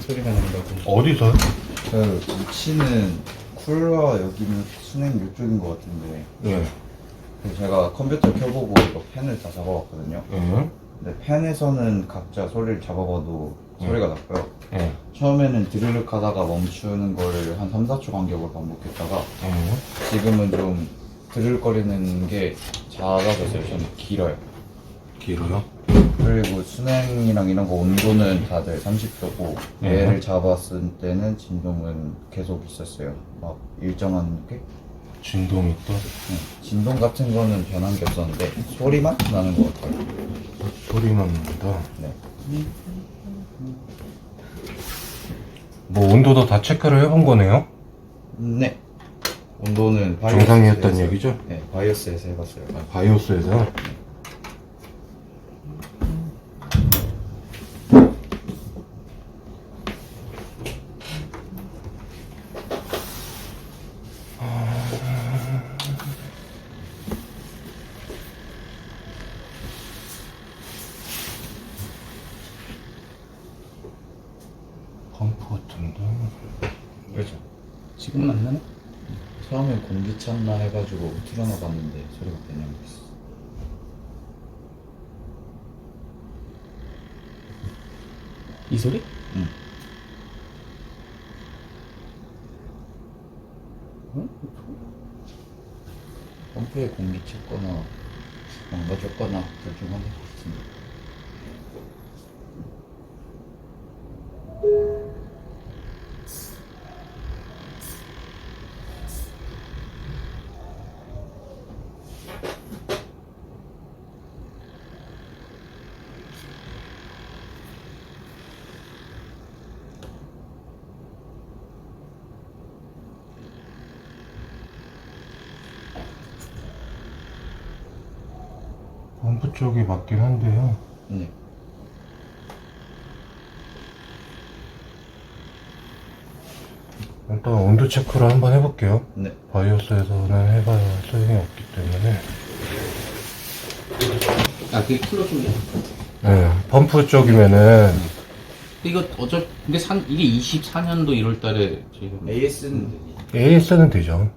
소리가 난다고. 어디서? 그 위치는 쿨러 여기는 순행 이쪽인 것 같은데 예. 그 제가 컴퓨터 켜보고 이거 펜을 다 잡아봤거든요. 예. 근데 펜에서는 각자 소리를 잡아봐도 소리가 났고요. 예. 처음에는 드르륵 하다가 멈추는 거를 한 3, 4초 간격으로 반복했다가 예. 지금은 좀 드르륵거리는 게 작아졌어요. 좀 길어요. 길어요? 그리고 순행이랑 이런 거 온도는 다들 30도고 네. 얘를 잡았을 때는 진동은 계속 있었어요. 막 일정한 게 진동이 또? 네. 진동 같은 거는 변한 게 없었는데 소리만 나는 것 같아요. 소리만 난다. 네. 뭐 온도도 다 체크를 해본 거네요? 네. 온도는 바이오스에서- 얘기죠? 네, 바이오스에서 해봤어요. 바이오스에서? 펌프 같은데? 그렇죠. 지금 안 나네? 처음엔 공기 찼나 해가지고 틀어놔 봤는데 소리가 그냥 있어. 이 소리? 응. 응? 펌프에 공기 찼거나 망가졌거나 둘중 하나 같은데. 펌프 쪽이 맞긴 한데요. 네. 일단 온도 체크를 한번 해볼게요. 네. 바이오스에서는 해봐야 소용이 없기 때문에. 아, 그게 쿨러 쪽이야. 네, 펌프 쪽이면은 이거 어쩔, 근데 산, 이게 24년도 1월 달에 지금. AS는 AS는 되죠.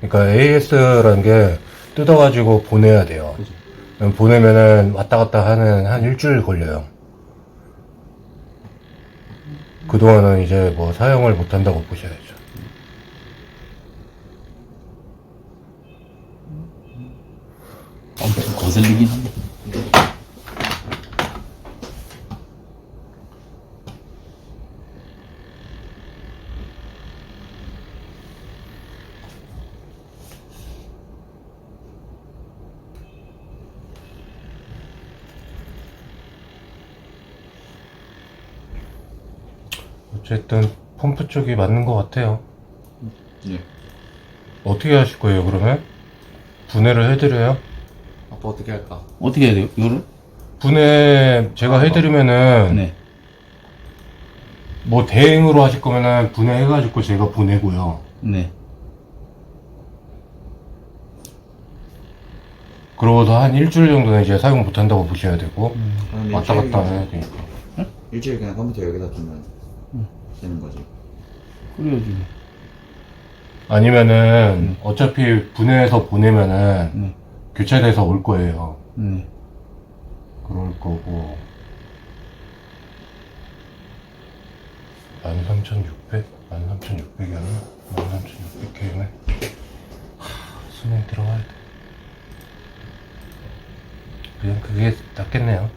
그러니까 AS라는 게 뜯어가지고 보내야 돼요. 그죠. 보내면은 왔다 갔다 하는 한 일주일 걸려요. 그동안은 이제 뭐 사용을 못 한다고 보셔야죠. 엄청 거슬리긴 한데. 어쨌든 펌프 쪽이 맞는 것 같아요. 네. 어떻게 하실 거예요, 그러면? 분해를 해드려요? 아빠 어떻게 할까? 어떻게 해야 돼요, 이거를? 분해 제가 해드리면은 네. 뭐 대행으로 하실 거면은 분해해가지고 제가 보내고요. 네. 그러고서 한 일주일 정도는 이제 사용 못 한다고 보셔야 되고 그럼 왔다 일주일 갔다 해야 되니까. 일주일 그냥 컴퓨터 여기다 두면 되는 거지. 그래야지. 아니면은 어차피 분해해서 보내면은 네. 교체돼서 올 거예요. 네. 그럴 거고 13,600? 13,600이었나? 13,600K네 수능 들어가야 돼 그냥 그게 낫겠네요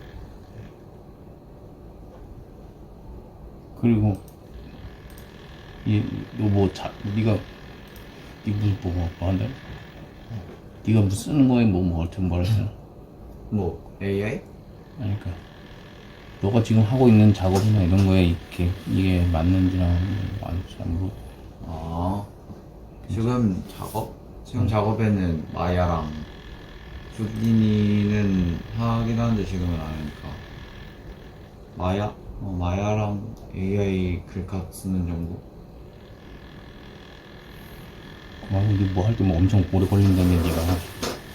그리고, 이, 너뭐 자, 니가, 니 무슨 뭐, 뭐, 뭐 한다? 니가 무슨 쓰는 거에 뭐, 뭐. 뭐 AI? 그러니까 너가 지금 하고 있는 작업이나 이런 거에 이렇게 이게 맞는지나 안지 안 모르. 아 지금 작업? 지금 작업에는 마야랑 주디니는 하긴 하는데 지금은 안 하니까 마야? 어, 마야랑 AI 글카 쓰는 정도? 만약 니뭐 할 때 뭐 엄청 오래 걸린다며 니가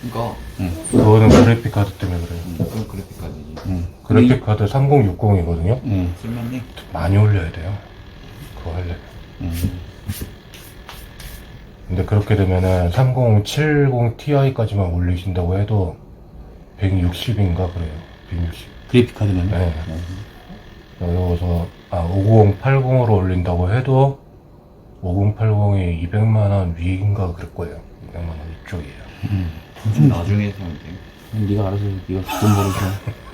그러니까 응. 그거는 그래픽 카드 때문에 그래요. 음, 그건 그래픽까지지. 응. 그래픽 카드 3060이거든요. 응. 쓸만해. 많이 올려야 돼요. 그거 하려면. 응. 근데 그렇게 되면은 3070 Ti까지만 올리신다고 해도 160인가 그래요. 160. 그래픽 카드면. 네. 여기서 아 5080으로 올린다고 해도 5080이 200만 원 위인가 그럴 거예요. 200만 원 위쪽이에요. 응. 좀 나중에 사면 돼. 네가 알아서 네가 돈 벌어서.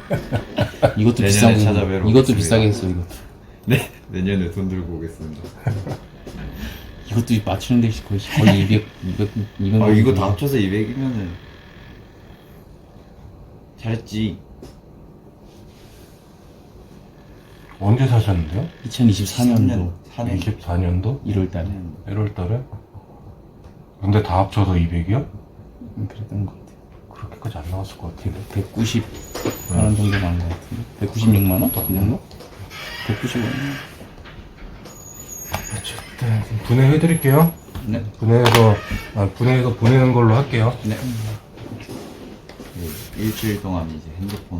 이것도 내년에 비싸게. 찾아뵈러 이것도 오겠습니다. 비싸게 했어 이것도. 네. 내년에 돈 들고 오겠습니다. 이것도 맞추는 데 거의 거의 200 200 200. 아 이거 다 합쳐서 200이면은 잘했지. 언제 사셨는데요? 2024년도 4년. 24년도? 1월 달에. 1월 달에? 근데 다 합쳐서 200이요? 음, 그랬던 것 같아. 그렇게까지 안 나왔을 것 같은데. 190만 원 정도 나온 것 같은데. 196만 원? 이 정도? 195만 원. 어쨌든 분해해 드릴게요. 네. 분해해서 아, 분해해서 보내는 걸로 할게요. 네. 네. 일주일 동안 이제 핸드폰.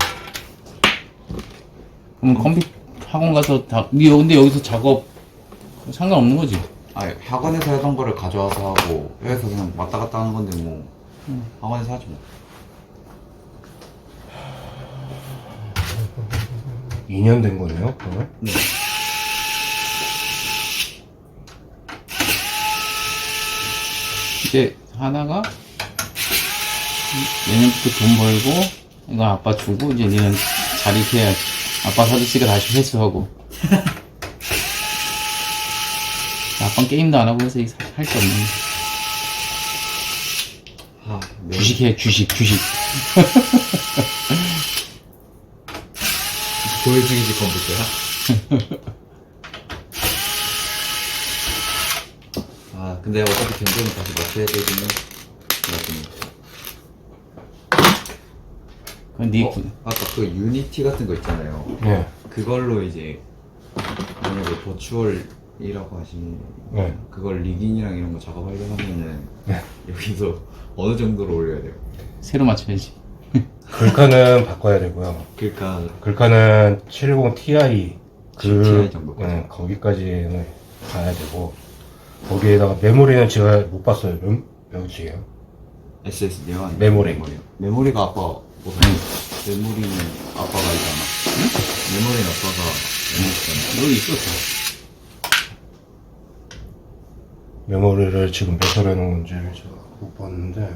그럼 컴퓨터 학원 가서 다, 니 근데 여기서 작업 상관없는 거지? 아 학원에서 하던 거를 가져와서 하고 여기서 그냥 왔다 갔다 하는 건데 뭐 학원에서 하지 뭐. 2년 된 거네요, 그러면? 네. 이제 하나가 내년부터 돈 벌고 이거 아빠 주고 이제 니는 자립해야지. 아빠 사줬으니까 다시 회수하고. 아빠 게임도 안 하고 해서 할 게 없는. 아, 네. 주식해 주식 주식. 보여주기지 컴퓨터야? 아 근데 어차피 견적은 다시 맞춰야 되기는 그렇군요. 네 어, 군- 아까 그 유니티 같은 거 있잖아요. 네. 그걸로 이제 만약에 버추얼이라고 하시는 네. 그걸 리긴이랑 이런 거 작업하려면은 네. 여기서 어느 정도로 올려야 돼요? 새로 맞춰야지. 글카는 바꿔야 되고요. 그러니까 글카는 70 Ti 그10 Ti 정도까지. 네, 거기까지는 가야 되고 거기에다가 메모리는 제가 못 봤어요. 몇 몇이에요? SSD요? 아니면 메모리. 메모리요? 메모리가 아빠 보상 메모리는 아빠가 알잖아. 메모리는 아빠가 메모리잖아. 여기 있었어. 메모리를 지금 몇월 해놓은 건지를 제가 못 봤는데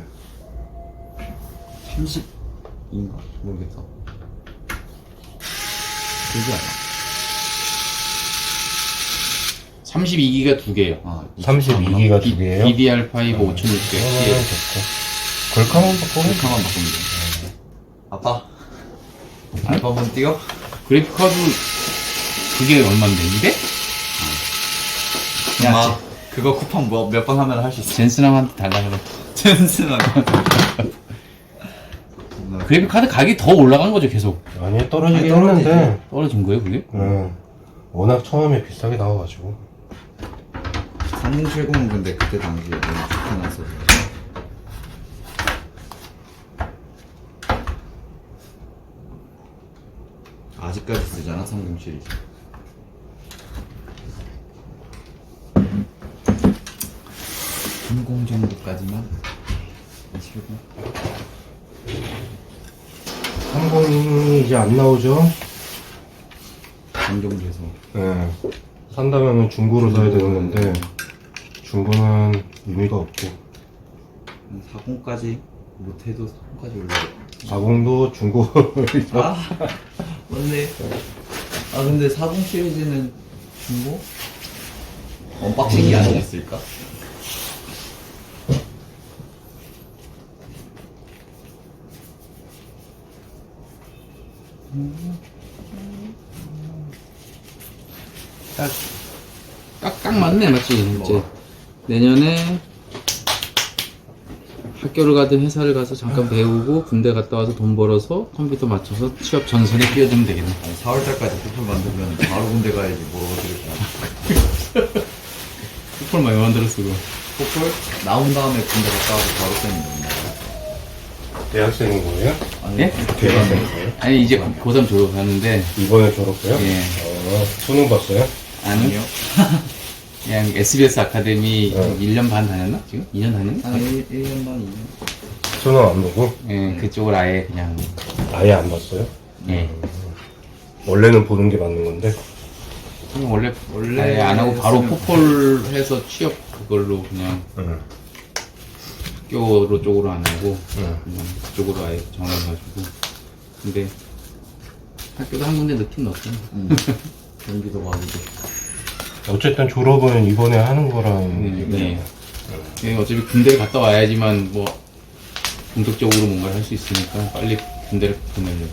30인가? 모르겠다. 그지 않아? 32기가 두 개예요. 아, 32기가 두 개예요? DDR5 5600. 그러면 됐고 바꾸면 그렇게만 바꾸면 돼. 아빠, 알바 한번 뛰어? 그래픽 카드 그게 얼마인데? 200? 야, 그거 쿠팡 뭐, 몇 번 하면 할 수 있어. 젠스남한테 달라 그래. 젠스나. 그래픽 카드 가격이 더 올라간 거죠, 계속. 아니 떨어지긴 아니, 떨어지지. 했는데 떨어진 거예요, 그게? 음, 워낙 처음에 비싸게 나와가지고 3070은 근데 그때 당시에 너무 좋게 나왔어서. 아직까지 쓰잖아, 30 시리즈. 공공 정도까지만 70. 30이 이제 안 나오죠? 공정돼서 예. 산다면은 중고로 사야 되는 건데 중고는 의미가 없고 40까지 못해도 40까지 올려. 40도 중고 아 맞네. 아 근데 40 시리즈는 중고? 언박싱이 아니었을까? 딱, 깍깍 맞네, 맞지? 이제 뭐가? 내년에 학교를 가든 회사를 가서 잠깐 배우고 군대 갔다 와서 돈 벌어서 컴퓨터 맞춰서 취업 전선에 끼워주면 되겠네. 아니 4월달까지 쿠폰 만들면 바로 군대 가야지 뭐 어디를 가. 쿠폰 많이 만들었어, 그거. 쿠폰 나온 다음에 군대 갔다 와서 바로 쓰는 겁니다. 대학생인 거예요? 아니 예? 대학생인 거예요? 아니 이제 고3 졸업하는데 이번에 졸업해요? 예 어, 수능 봤어요? 아니요 그냥 SBS 아카데미 네. 1년 반 다녔나 지금? 2년 다녔나? 한 1, 1년 반 2년 수능 안 보고? 예 그쪽을 아예 그냥 아예 안 봤어요? 예 원래는 보는 게 맞는 건데 그냥 원래 원래 아예 안 하고 바로 했으면- 포폴 해서 취업 그걸로 그냥 응. 학교로 쪽으로 안 하고 응. 그냥 그쪽으로 아예 정해가지고 근데 학교도 한 군데 넣긴 넣었잖아 응. 경기도 마구도 어쨌든 졸업은 이번에 하는 거라는 네, 얘기잖아요. 예, 어차피 군대를 갔다 와야지만 뭐 본격적으로 뭔가를 할 수 있으니까 빨리 군대를 보내려고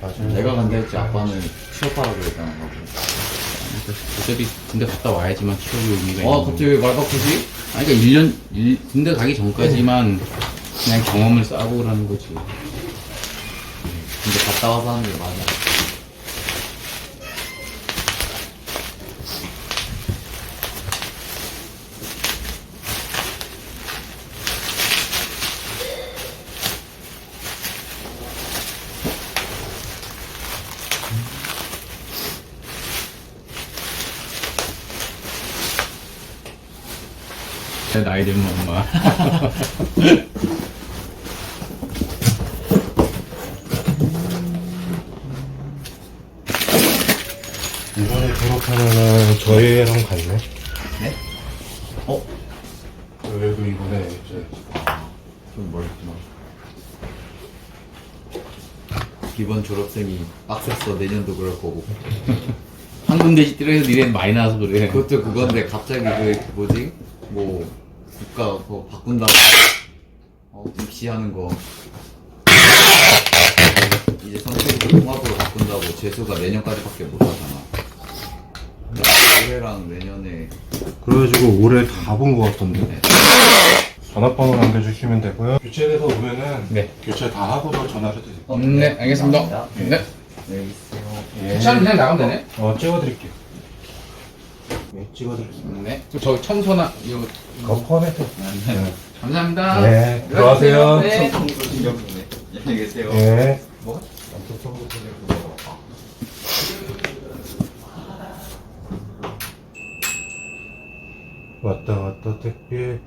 맞아요. 내가 간다 했지 아빠는 취업하라고 했잖아 하고 어차피 군대 갔다 와야지만 취업이 의미가 있는 와 거고. 갑자기 말 바꾸지? 아니 그러니까 1년 일- 군대 가기 전까지만 그냥 경험을 쌓고 그러는 거지 근데 갔다 와서 하는 게 맞아 내 나이 들면 엄마 이번에 졸업하면은 저희랑 같네. 네? 어? 저희도 이번에 이제 좀 멀구나 이번 졸업생이 빡셌어 내년도 그럴 거고 한 군데 집들어서 니네 많이 나와서 그래 그것도 그건데 갑자기 그 뭐지? 뭐 국가 그거 바꾼다고 어, 입시하는 거 이제 선택을 통합으로 바꾼다고 재수가 내년까지밖에 못 하잖아 올해랑 내년에 그래가지고 올해 다 본 것 같던데. 전화번호 남겨주시면 되고요. 교체돼서 오면은 네. 교체 다 하고서 전화를 드릴게요. 음, 네 알겠습니다 네네 있어요 예. 차는 그냥 나가면 되네 어, 찍어드릴게요. 네, 찍어드릴게요. 네저 청소나 이거 그거 포함해서. 네. 감사합니다 네, 들어가세요. 네. 청소 신경 쓰네 안녕히 계세요 네. 뭐? 왔다 갔다 택배